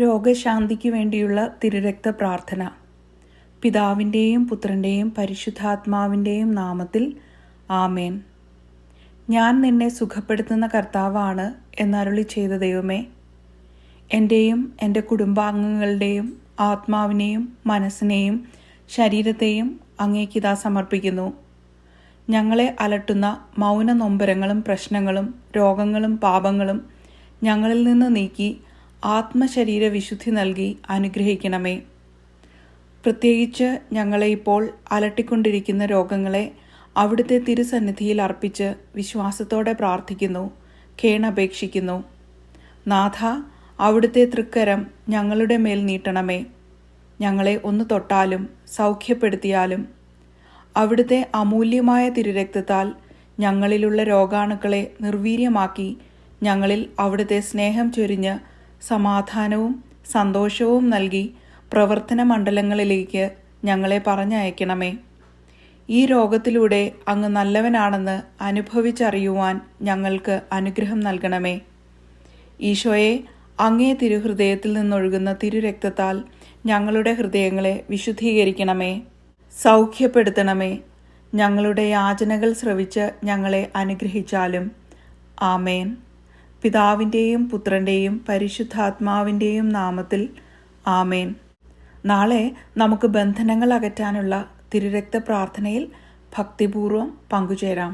രോഗശാന്തിക്ക് വേണ്ടിയുള്ള തിരുരക്ത പ്രാർത്ഥന. പിതാവിന്റെയും പുത്രന്റെയും പരിശുദ്ധാത്മാവിന്റെയും നാമത്തിൽ ആമേൻ. ഞാൻ നിന്നെ സുഖപ്പെടുത്തുന്ന കർത്താവാണ് എന്നരുളി ചെയ്ത ദൈവമേ. എന്റെയും എന്റെ കുടുംബാംഗങ്ങളുടെയും ആത്മാവിനെയും മനസ്സിനെയും ശരീരത്തെയും അങ്ങേക്കിതാ സമർപ്പിക്കുന്നു. ഞങ്ങളെ അലട്ടുന്ന മൗന നൊമ്പരങ്ങളും പ്രശ്നങ്ങളും രോഗങ്ങളും പാപങ്ങളും ഞങ്ങളിൽ നിന്ന് നീക്കി ആത്മശരീര വിശുദ്ധി നൽകി അനുഗ്രഹിക്കണമേ. പ്രത്യേകിച്ച് ഞങ്ങളെ ഇപ്പോൾ അലട്ടിക്കൊണ്ടിരിക്കുന്ന രോഗങ്ങളെ അവിടുത്തെ തിരുസന്നിധിയിൽ അർപ്പിച്ച് വിശ്വാസത്തോടെ പ്രാർത്ഥിക്കുന്നു കേണപേക്ഷിക്കുന്നു. നാഥ അവിടുത്തെ തൃക്കരം ഞങ്ങളുടെ മേൽ നീട്ടണമേ. ഞങ്ങളെ ഒന്ന് തൊട്ടാലും സൗഖ്യപ്പെടുത്തിയാലും. അവിടുത്തെ അമൂല്യമായ തിരുരക്തത്താൽ ഞങ്ങളിലുള്ള രോഗാണുക്കളെ നിർവീര്യമാക്കി ഞങ്ങളിൽ അവിടുത്തെ സ്നേഹം ചൊരിഞ്ഞ് സമാധാനവും സന്തോഷവും നൽകി പ്രവർത്തന മണ്ഡലങ്ങളിലേക്ക് ഞങ്ങളെ പറഞ്ഞയക്കണമേ. ഈ രോഗത്തിലൂടെ അങ്ങ് നല്ലവനാണെന്ന് അനുഭവിച്ചറിയുവാൻ ഞങ്ങൾക്ക് അനുഗ്രഹം നൽകണമേ. ഈശോയെ അങ്ങേ തിരുഹൃദയത്തിൽ നിന്നൊഴുകുന്ന തിരുരക്തത്താൽ ഞങ്ങളുടെ ഹൃദയങ്ങളെ വിശുദ്ധീകരിക്കണമേ. സൗഖ്യപ്പെടുത്തണമേ. ഞങ്ങളുടെ യാചനകൾ ശ്രവിച്ച് ഞങ്ങളെ അനുഗ്രഹിച്ചാലും. ആമേൻ. പിതാവിന്റെയും പുത്രന്റെയും പരിശുദ്ധാത്മാവിന്റെയും നാമത്തിൽ ആമേൻ. നാളെ നമുക്ക് ബന്ധനങ്ങൾ അകറ്റാനുള്ള തിരുരക്ത പ്രാർത്ഥനയിൽ ഭക്തിപൂർവം പങ്കുചേരാം.